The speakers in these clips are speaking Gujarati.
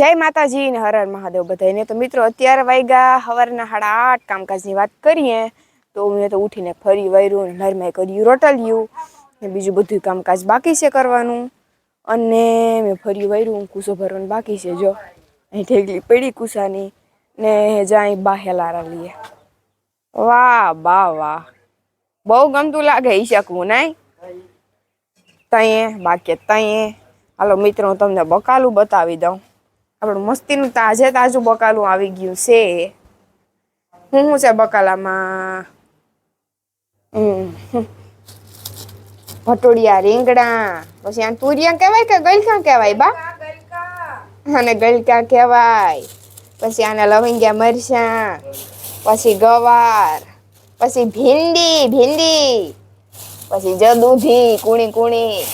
જય માતાજી ને હર હર મહાદેવ બધાને તો મિત્રો અત્યારે વાગ્યા સવારના સાડા આઠ કામકાજની વાત કરીએ, તો મેં તો ઉઠીને ફરી વૈરું નરમાય નરમાઈ કર્યું, રોટલ્યું ને બીજું બધું કામકાજ બાકી છે કરવાનું. અને મેં ફરી વૈરું કૂસો ભરવાનું બાકી છે, જો. અહીં ઠેકલી પડી કૂસાની ને જાય બાહેલારા લઈએ વાહ, બા, વાહ. બહુ ગમતું લાગે ઈ શકવું નહીં તઈએ, બાકી તઈએ. હાલો મિત્રો, હું તમને બકાલું બતાવી દઉં. આપણું મસ્તીનું તાજે તાજું બકાલું આવી ગયું છે. હું શું છે બકાલામાં. ભટોડિયા રીંગણા. પછી આ તુરિયા કહેવાય કે ગલકા કહેવાય બા? અને ગલકા કહેવાય. પછી આને લવિંગ્યા મરચાં. પછી ગવાર. પછી ભીંડી ભીંડી. પછી જદુધી કુણી કુણી.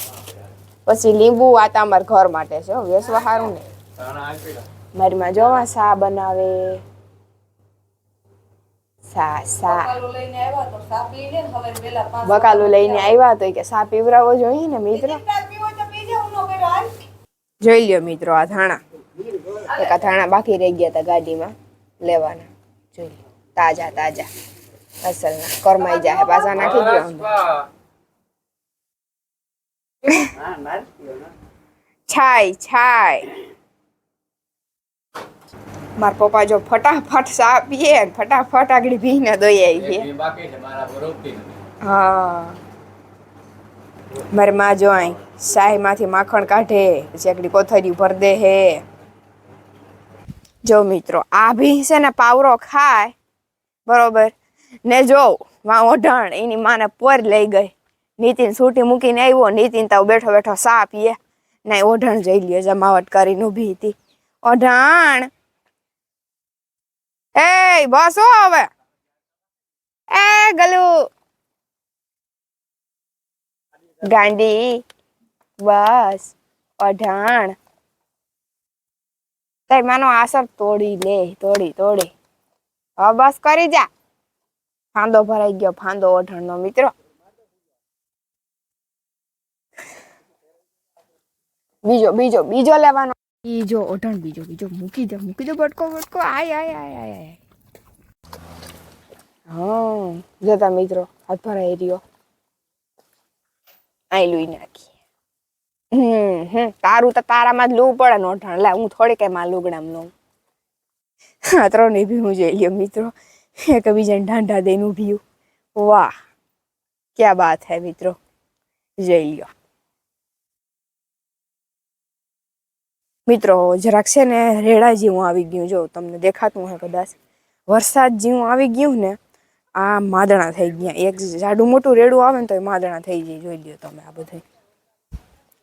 પછી લીંબુ આ તમારા ઘર માટે છે વેસવા સારું ને. મારી માં જોવા સા બનાવે. સા સા. બકાલું લઈને આવ્યા તો કે સા પીવરાવો જોઈએ ને મિત્રો? જોઈ લ્યો મિત્રો આ ધાણા. એક આ ધાણા બાકી રહી ગયા હતા ગાડીમાં લેવાના. જોઈ લ્યો. તાજા તાજા. અસલના. કરમાઈ જાય પાછા નાખી દો. છાય છાય. મારા પપ્પા જો ફટાફટ સા પીએ ને ફટાફટ આગળ ભીને દોઈ આવી છે. હા. મારે માં જો અહીં શાહીમાંથી માખણ કાઢે પછી આગળ કોથળી ભર દે હે. જો મિત્રો આ ભી છે ને પાવરો ખાય બરોબર. ને જો વા ઓઢણ એની માને પર લઈ ગઈ. નીતિન સૂટી મૂકીને આવ્યો નીતિન તો બેઠો બેઠો સા પીએ. ને ઓઢણ જઈ લ્યો જમાવટ કરીને ઊભી હતી. ઓઢણ એ બસ હો હવે. એ ગલુ. ગાંડી, બસ, અઢાણ. તારી માનો આસર તોડી લે, તોડી તોડી. હવે બસ કરી જા. ફાંદો ભરાઈ ગયો, ફાંદો અઢાણ નો મિત્રો. બીજો બીજો બીજો લેવાનો. બીજો અઢાણ બીજો બીજો મૂકી દે મૂકી દે બટકો બટકો આય આય આય આય આય હા જતા મિત્રો હાથ ભરાઈ રહ્યો આઈ લુઈ નાખી હમ હમ તારું તો તારામાં જ લૂવું પડે નોઠાણ લે હું થોડી કઈ માં લુગડામ લઉં હા ત્રણે બી હું જોઈ લ્યો મિત્રો એકબીજાને ઢાંઢા દઈને ઊભી વાહ ક્યાં બાત હે મિત્રો જોઈ લ્યો મિત્રો, જરાક છે ને રેડા જેવું આવી ગયું, જો તમને દેખાતું હે કદાચ. વરસાદ જેવું આવી ગયું ને, આ માદણા થઈ ગયા. એક જાડું મોટું રેડું આવે ને તો એ માદણા થઈ જાય, જોઈ લ્યો તમે આ બધું.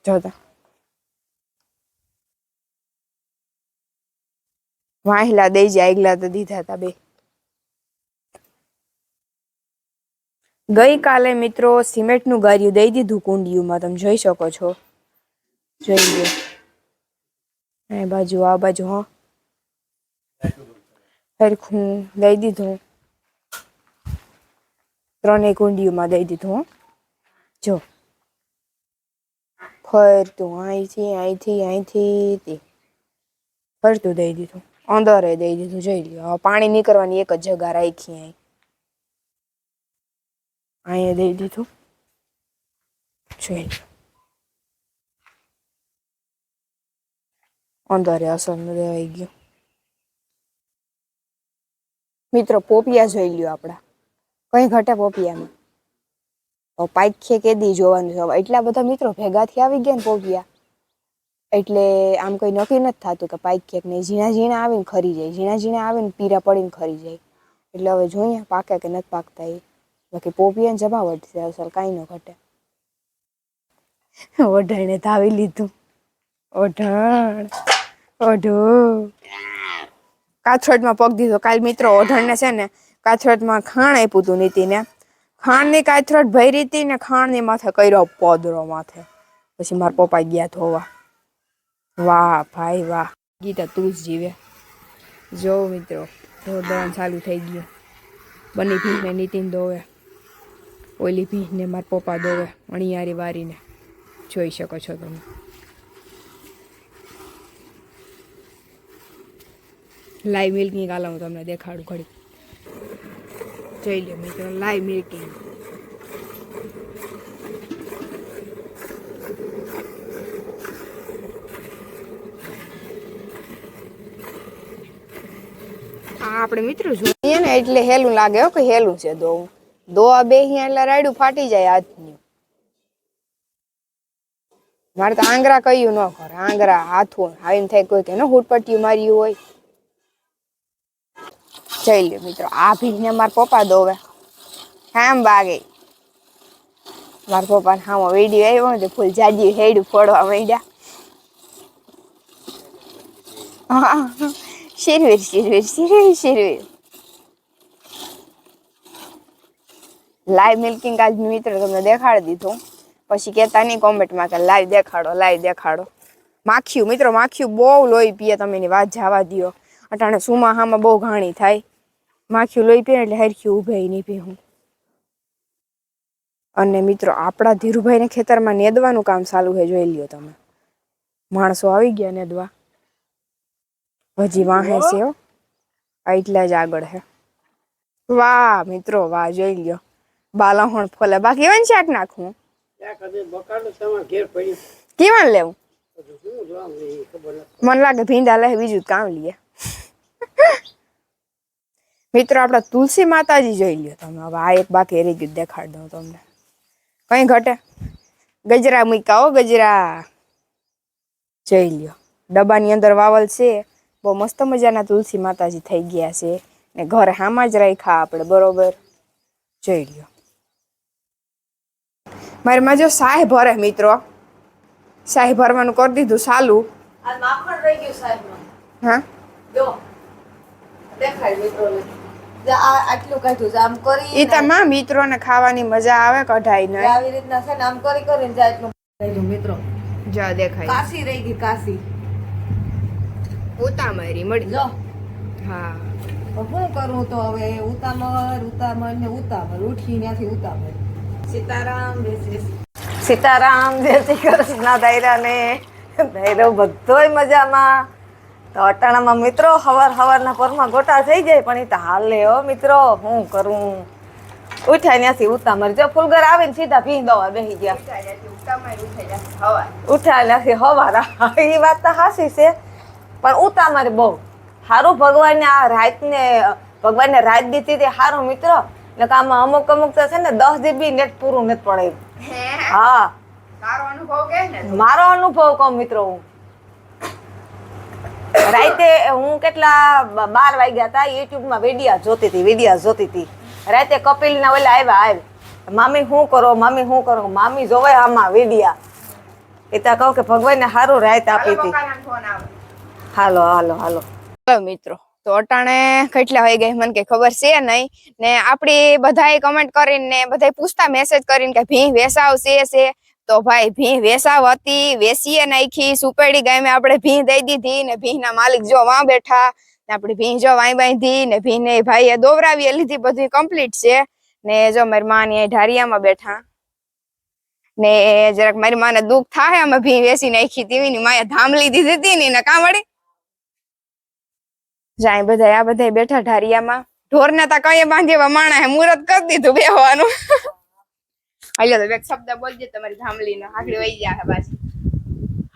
જોતા વાહિલા દઈ જાય, આગલા તો દીધા હતા બે. ગઈકાલે મિત્રો સિમેન્ટનું ગાર્યું દઈ દીધું કુંડિયુમાં, તમે જોઈ શકો છો. જોઈ લ્યો. એ બાજુ આ બાજુ, હા. સરખું દઈ દીધું ત્રણેય કુંડીઓમાં દઈ દીધું જો. ફરતું, અહીંથી અહીંથી અહીંથી ફરતું દઈ દીધું અંદરે દઈ દીધું, જોઈ લ્યો. પાણી નીકળવાની એક જ જગા રાખી અહીં. અહીંયા દઈ દીધું. જોઈ લ્યો. અંદરે અસર દેવાઈ ગયું મિત્રો પોપિયા જોઈ લ્યો આપણા કઈ ઘટે પોપિયામાં પાઈખે કેદી જોવાનું છે એટલા બધા મિત્રો ભેગાથી આવી ગયા ને પોપિયા એટલે આમ કઈ નક્કી નથી થતું કે પાઈખે નહીં ઝીણા ઝીણા આવીને ખરી જાય ઝીણા ઝીણા આવીને પીરા પડીને ખરી જાય એટલે હવે જોઈએ પાકે કે નથી પાકતા એ બાકી પોપિયા જમાવટ છે અસર કાંઈ ન ઘટે ઓઢણે ધાવી લીધું ઓઢાણ ઓઢો કાથરોટમાં પગ દીધો. કાલ મિત્રો ઓઢણને છે ને કાથરોટમાં ખાણ આપ્યું હતું નીતિને. ખાણની કાથરોટ ભરી હતી ને ખાણની માથે કર્યો પોદરો માથે. પછી મારા પપ્પા ગયા ધોવા. વાહ ભાઈ વાહ. ગીતા તું જ જીવે. જો મિત્રો ધોવાનું ચાલુ થઈ ગયું. બની ભીંને નીતિન દોવે ઓલી ભીંને મારા પપ્પા દોવે અણિયારી વારીને. જોઈ શકો છો તમે. લાઈવ મિલ્કિંગ આલા હું તમને દેખાડું ઘડી જોઈ લો મિત્રો લાઈવ મિલ્કિંગ આપણે મિત્રો જોઈએ ને એટલે હેલું લાગે કે હેલું છે દો દો આ બે અહીંયા એટલે રાયડું ફાટી જાય હાથની. મારે તો આંગરા કહ્યું ન કરે, આંગરા હાથું. આવીને થાય કોઈ કે ન હુટપટ્ટી માર્યું હોય. જઈ લ્યો મિત્રો, આ ભીને મારા પપ્પા દોવે. હામ બાગે મારા પપ્પા હામો વેડી આવ્યો ને ફૂલ જાજી હેડું ફોડવા માંડ્યા. શિરવીર શિરવીર શિરવીર શિરવીર. લાઈવ મિલ્કિંગ આજ મિત્ર તમને દેખાડી દીધું. પછી કહેતા નહીં કોમેન્ટમાં કે લાઈવ દેખાડો લાઈવ દેખાડો. માખીયું, મિત્રો, માખ્યું બહુ લોહી પીએ તમે, એની વાત જવા દ્યો. અટાણે સુમાહામાં બહુ ઘાણી થાય. માખીયું લોહી પીએ એટલે હરખી ઊભે નહીં પીવું અને મિત્રો આપણા ધીરુભાઈને ખેતરમાં નેદવાનું કામ ચાલુ છે જોઈ લ્યો તમે. માણસો આવી ગયા નેદવા. હજી વાહે છે એટલા જ આગળ છે. વાહ મિત્રો વાહ જોઈ લ્યો. બાલાહણ ફોલે. બાકી એવન શાક નાખું? કેવન લેવું? મને લાગે ભીંડા લે બીજું કામ લઈએ મિત્રો આપણે તુલસી માતાજી જોઈ લ્યો તમે. હવે આ એક બાકી રહી ગયું દેખાડ દઉં તમને. કઈ ઘટે? ગજરા મૂક્યા હો ગજરા. જોઈ લ્યો. ડબ્બાની અંદર વાવલ છે. બહુ મસ્ત મજાના તુલસી માતાજી થઈ ગયા છે. ને ઘરે હામાં જ રાખ્યા આપણે બરોબર? જોઈ લ્યો. મારી માં જો સાહેબ ભરે મિત્રો. સાહેબ ભરવાનું કરી દીધું સાલું. માખણ રહી ગયું સાહેબ હા? જો. દેખાય મિત્રોને. આટલું કાઢ્યું આમ કરી ઈ તમામ મિત્રોને ખાવાની મજા આવે કઢાઈ ને? આવી રીતના છે ને આમ કરી કરીને જાય એટલું કાઢ્યું મિત્રો. જો દેખાય. કાસી રહી ગઈ કાશી. ઉતામરી મળી. જો હા. હું શું કરું તો હવે ઉતામર ઉતામર ને ઉતામર. ઉઠી ત્યાંથી ઉતામર. સીતારામ સીતારામ જય શ્રી કૃષ્ણ દાયરા ને દાયરો બધોય મજામાં. તો અટાણામાં મિત્રો હવાર હવારના પરમાં ગોટા થઈ જાય પણ એ તો હાલે હો મિત્રો. હું કરું? ઉઠ્યા ત્યાંથી ઉતા જો ફૂલગર આવીને સીધા ભી દવા બેસી ગયા. ઉઠ્યા ત્યાંથી હવારા. એ વાત તો હાસી છે પણ ઉતામળ બહુ. સારું ભગવાનને આ રાતને ભગવાનને રાત દીધી તે સારું મિત્રો. એટલે આમાં અમુક અમુક તો છે ને દસ જીબી નેટ પૂરું નથી પડે. હા? કે ને મારો અનુભવ કહું મિત્રો હું. રાતે હું કેટલા બાર વાગ્યા હતા યુટ્યુબમાં વિડીયા જોતી હતી વિડિયા જોતી હતી. રાતે કપિલના ઓલા આવ્યા આવે મામી શું કરો? મામી શું કરો? મામી જોવે આમાં વિડીયા. એ તો કહું કે ભગવાનને સારું રાત આપી હતી. Phone hello hello hello. મિત્રો તો અટાણે કેટલા વાઈ ગઈ મને કઈ ખબર છે નહીં. ને આપણી બધાએ કમેન્ટ કરીને બધાએ પૂછતા મેસેજ કરીને કે ભીં વેસાવ છે છે. તો ભાઈ ભીં વેસાવ હતી, વેસીએ નાખી, સુપેડી ગામે આપણે ભીં દઈ દીધી ને ભીંના માલિક જો વાં બેઠા ને આપણે ભીં જો વાઈ બાંધી ને ભાઈ ભાઈએ દોવરાવી લીધી બધું કમ્પ્લીટ છે. ને જો મારી માં ને ઢારિયામાં બેઠા. ને જરાક મારી માને દુઃખ થાય અમે ભીં વેસી નાખી તીવી ની માએ ધામલી દીધી હતી ને એને કામડી જાય બધા આ બધા બેઠા ઢારિયામાં. ઢોર ને તા કઈ બાંધી માણા હે મુહૂર્ત કરી દીધું બેહવાનું. હાલ્યો તો એક શબ્દ બોલજે તમારી ધામલીનો આગળ વહી ગયા હે પાછી.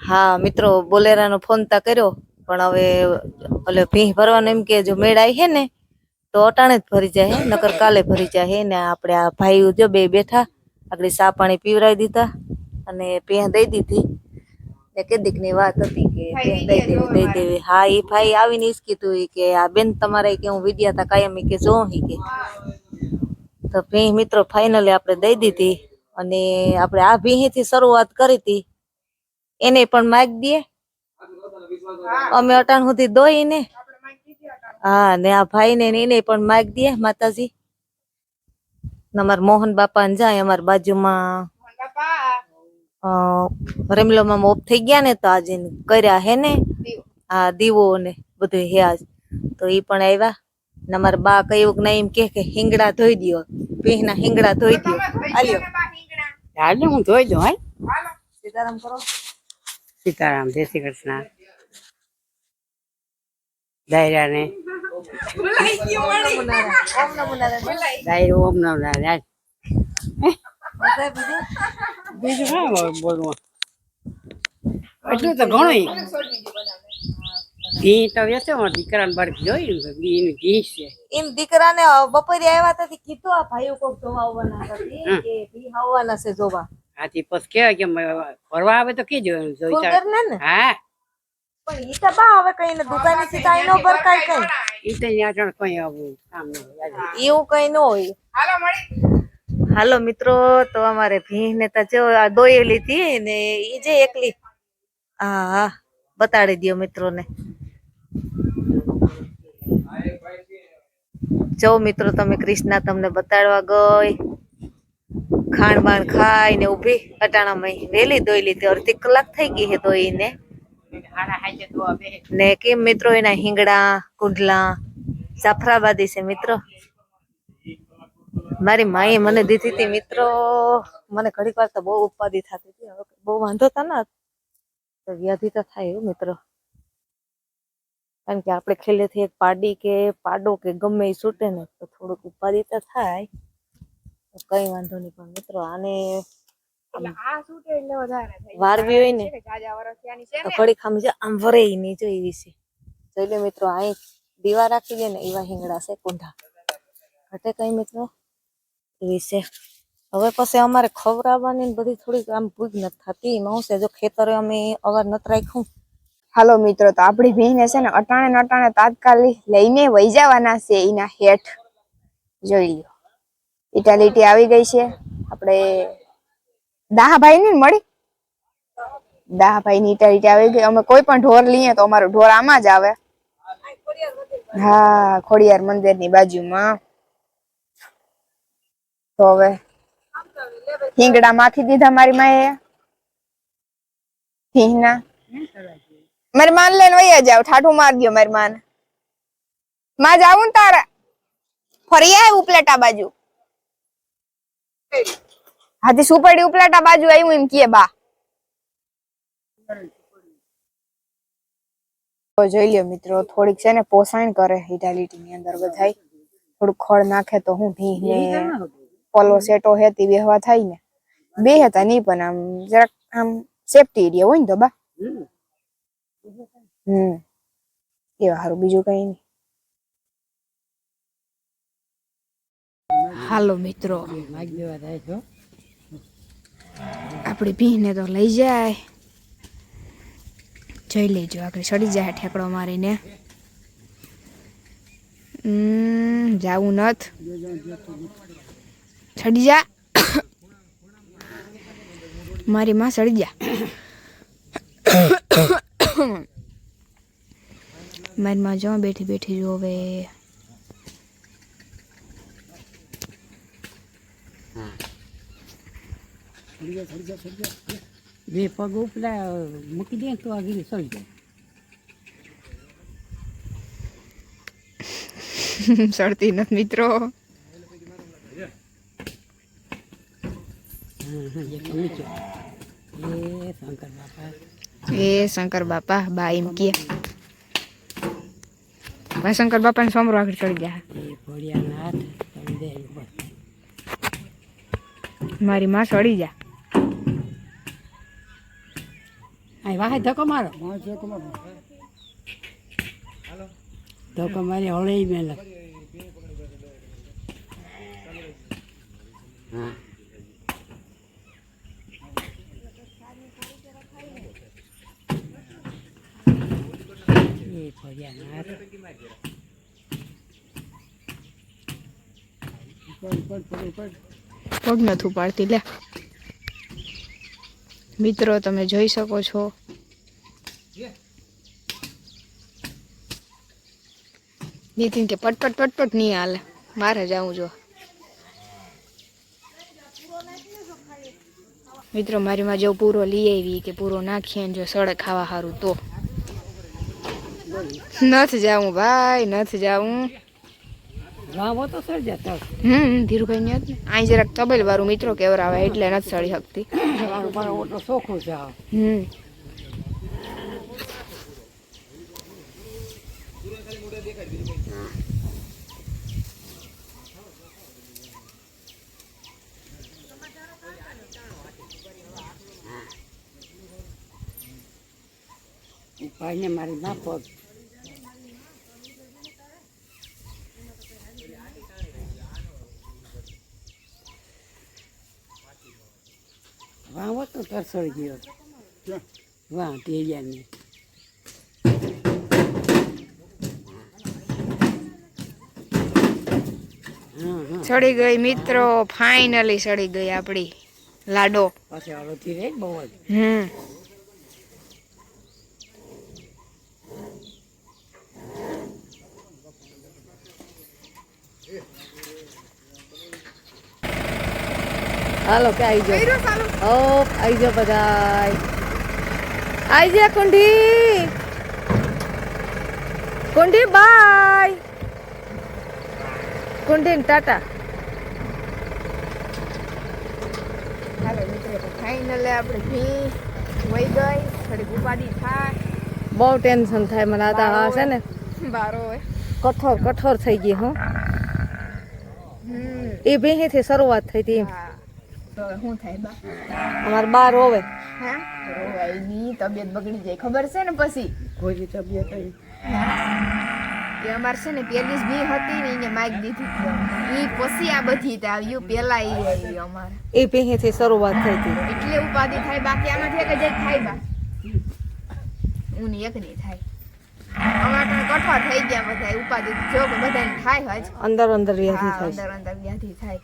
હા મિત્રો બોલેરાનો ફોન તા કર્યો પણ હવે ઓલે ભીં ભરવાનો એમ કે જો મેળ આવી હે ને તો અટાણે જ ભરી જાય હે નકર કાલે ભરી જાય હે ને આપણે આ ભાઈ જો બે બેઠા આગળ સા પાણી પીવરાઈ દીધા અને ભેં દઈ દીધી. એ કેદીકની વાત હતી કે દઈ દેવી દઈ દેવી. હા એ ભાઈ આવીને ઈ જ કીધું કે આ બેન તમારે કે હું વિડિયા તા કાયમ કે જો હી કે. તો ભીહ મિત્રો ફાઇનલી આપણે દઈ દીધી અને આપણે આ ભીહીથી શરૂઆત કરી હતી. એને પણ માગ દઈએ. અમે અટાણ સુધી દોઈ ને. હા ને આ ભાઈ ને એને પણ માગ દઈએ માતાજી. અમારા મોહન બાપા ને જાય અમાર બાજુમાં. રેમલોમાં ઓફ થઈ ગયા ને તો આજે કર્યા હે ને. હા દીવો ને બધું હે આજ. તો એ પણ આવ્યા. ને મારા બા કયું ને એમ કે કે હિંગડા ધોઈ દ્યો. ભીંના હિંગડા ધોઈ દો આલ્યો આજે હું ધોઈ દઉં હાય સીતારામ કરો. સીતારામ જય શ્રી કૃષ્ણ. દાયરા ને ઓમ નમો નારાયણ. દાયરો બીજું? બીજું બોલવું એટલું તો ઘણું ઘી તો વેચે દીકરાને બાર જોયું ઘી નું ઘી છે. એમ દીકરાને બપોરે આવ્યા હતા કીધું આ ભાઈઓ કોક જોવા આવવાના હતા કે ભી આવવાના છે જોવા. આથી પછી કેવાય કે ફરવા આવે તો કીજો જોઈ ને? હા. પણ ઈ તો બા હવે કઈ ને દુકાને સીધા ઈ નો ભરકાય કઈ એ તો ત્યાં કઈ આવું કામ ન હોય એવું કઈ ન હોય. હાલો મિત્રો તો અમારે ભીહ ને તો જો આ દોયેલી હતી ને એ જે એકલી. હા હા. બતાડી દ્યો મિત્રો ને જો મિત્રો તમે ક્રિષ્ના તમને બતાડવા ગઈ. ખાણ બાણ ખાઈ ને ઊભી અટાણામાં વેલી દોઈ લીધી. અડધી કલાક થઈ ગઈ છે દોઈને ને કેમ મિત્રો એના હિંગડા, કુંડલા, જાફરાબાદી છે મિત્રો. મારી માએ મને દીધી હતી મિત્રો. મને ઘડીક વાર તો બહુ ઉપાધિ થતી હતી. બહુ વાંધો તા ને તો વ્યાધિ તો થાય મિત્રો. કારણ કે આપણે ખેલેથી એક પાડી કે પાડો કે ગમે એ છૂટે ને તો થોડુંક ઉપાધિ તો થાય. તો કઈ વાંધો નહીં પણ મિત્રો આને. વારવી હોય ને છે તો ઘડીક આમ વરે નહીં જો એવી છે જોઈ લે મિત્રો અહીં દીવા રાખી દે ને એવા હિંગડા છે કુંઢા. ઘટે કઈ મિત્રો? એવી છે હવે પછી અમારે ખવડાવવાની બધી થોડીક આમ ભૂખ નથી થતી. એમાં જો ખેતરે અમે અવાર નથી રાખ્યું. હાલો મિત્રો, તો આપણી બહેને છે ને અટાણે ને અટાણે તાત્કાલિક લઈને વહી જવાના છે એના હેઠ. જોઈ લો ઇટાલિટી આવી ગઈ છે. આપણે દાહાભાઈ ને મળી? દાહાભાઈ ની ઇટાલિટી આવી ગઈ. અમે કોઈ પણ ઢોર લઈએ તો અમારો ઢોર આમાં જ આવે. હા, ખોડિયાર મંદિરની બાજુમાં. તો હવે હિંગડા માખી દીધા મારી માએ. હિંગના. મારી માન લઈને વૈયા જાવ, ઠાઠું માર ગયો મારી માન. માં જાવું ને તારા? ફરી આવ્યું ઉપલેટા બાજુ. હાથી સુપડી ઉપલેટા બાજુ આવ્યું એમ કે બા. જોઈ લ્યો મિત્રો, થોડીક છે ને પોસાણ કરે ઇટાલિટી ની અંદર બધાય. થોડુંક ખડ નાખે તો હું ભી ને પોલો સેટો હે તે બેહવા થાય ને. બે હતા નહીં, પણ આમ જરાક આમ સેફટી એરિયા હોય ને તો બા. હમ. એવા હારું, બીજું કઈ નહીં. હાલો મિત્રો. આપણી ભીને તો લઈ જાય. જોઈ લેજો આગળ ચડી જાય ઠેકડો મારીને. જાવું નથ. ચડી જા. મારી માં સડી જા. મારી માં જો બેઠી બેઠી જોવે બે પગ ઉપલા મૂકી દે તો આગળ સડી જાય. સડતી નથી મિત્રો હા હા જે કમી છે એ શંકર બાપા એ શંકર બાપા બા એમ કે બા શંકર બાપાને સોમરો આગળ ચડી ગયા મારી માં ચડી જા આ વાહે ધક્કો મારો ધક્કો મારી હળે મેલ હા એ ઘોડિયાના હાથ પગ નથી પાડતી લે. મિત્રો, તમે જોઈ શકો છો. નીતિન કે પટપટ પટપટ નહીં હાલે. મારે જવું જો. મિત્રો, મારી માં જો પૂરો લઈ આવી કે પૂરો નાખીએ જો સડે ખાવા સારું તો. નથી જાવું ભાઈ નથી જાવું. તો સર ધીરુભાઈ અહીં જરાક તબેલ વાળું મિત્રો કેવર આવે એટલે નથી સળી શકતી. ઓટલો શોખું છે મારી ના તરસોડી ગયો વાહ ટેરિયાની હા હા સડી ગઈ મિત્રો ફાઇનલી સડી ગઈ આપણી લાડો. પછી હળોથી રે બહુ જ. હમ. હાલો કે આવી જાઓ. ઓ આવી જાઓ બધા આવી જા કુંડી. કુંડી બાય. કુંડી ટાટા. હાલો મિત્રો આપણે ભી વહી ગઈ. થોડી ઉપાધિ થાય. બહુ ટેન્શન થાય મને આતા હા છે ને. બારો કઠોર કઠોર થઈ ગઈ હું. એ ભેહીથી શરૂઆત થઈ હતી એમ. હા તો શું થાય બા? અમારે બાર હોવે. હે? રોવાયની તબિયત બગડી જાય. ખબર છે ને પછી? કોઈ તબિયત એ કે અમારે છે ને પેલી જ બી હતી ને એને માઇક દીધી ઈ પછી આ બધી આવ્યું પેલા ઈ આવી અમારે. એ ભેહીથી શરૂઆત થઈ હતી. એટલે ઉપાધિ થાય બાકી આમાંથી એક જ થાય બા. ઉની એક નહીં થાય. અમારે તો કઠોર થઈ ગયા બધા. ઉપાધિ જો કે બધાને થાય હજ અંદર અંદર વ્યાધી હા, થાય અંદર અંદર વ્યાધિ થાય.